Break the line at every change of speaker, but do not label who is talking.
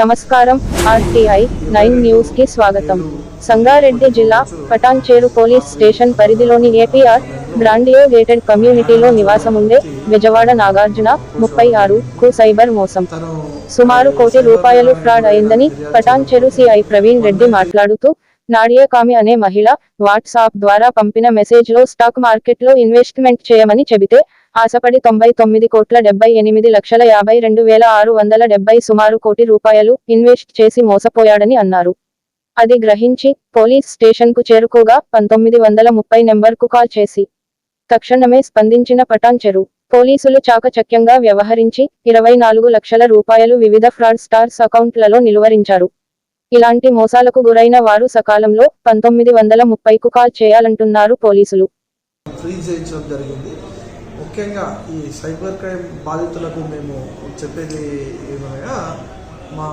నమస్కారం RTI nine న్యూస్కి స్వాగతం. సంగారెడ్డి జిల్లా పటాన్చేరు పోలీస్ స్టేషన్ పరిధిలోని ఏపీఆర్ గ్రాండియో గేటెడ్ కమ్యూనిటీలో నివాసముండే విజయవాడ నాగార్జున ముప్పై ఆరు కు సైబర్ మోసం. సుమారు కోటి రూపాయలు ఫ్రాడ్ అయిందని పటాన్చెరు సిఐ ప్రవీణ్ రెడ్డి మాట్లాడుతూ నాడియకామి అనే మహిళ వాట్సాప్ ద్వారా పంపిన మెసేజ్లో స్టాక్ మార్కెట్లో ఇన్వెస్ట్మెంట్ చేయమని చెబితే ఆశపడి తొంభై తొమ్మిది కోట్ల డెబ్బై ఎనిమిది లక్షల యాభై రెండు వేల ఆరు వందల డెబ్బై సుమారు కోటి రూపాయలు ఇన్వెస్ట్ చేసి మోసపోయాడని అన్నారు. అది గ్రహించి పోలీస్ స్టేషన్కు చేరుకోగా పంతొమ్మిది వందల ముప్పై నెంబర్కు కాల్ చేసి తక్షణమే స్పందించిన పటాన్చెరు పోలీసులు చాకచక్యంగా వ్యవహరించి ఇరవై నాలుగు లక్షల రూపాయలు వివిధ ఫ్రాడ్ స్టార్స్ అకౌంట్లలో నిలువరించారు. ఇలాంటి మోసాలకు గురైన వారు సకాలంలో పంతొమ్మిది వందల ముప్పైకు కాల్ చేయాలంటున్నారు పోలీసులు.
జరిగింది. ముఖ్యంగా ఈ సైబర్ క్రైమ్ బాధితులకు మేము చెప్పేది ఏమనగా మా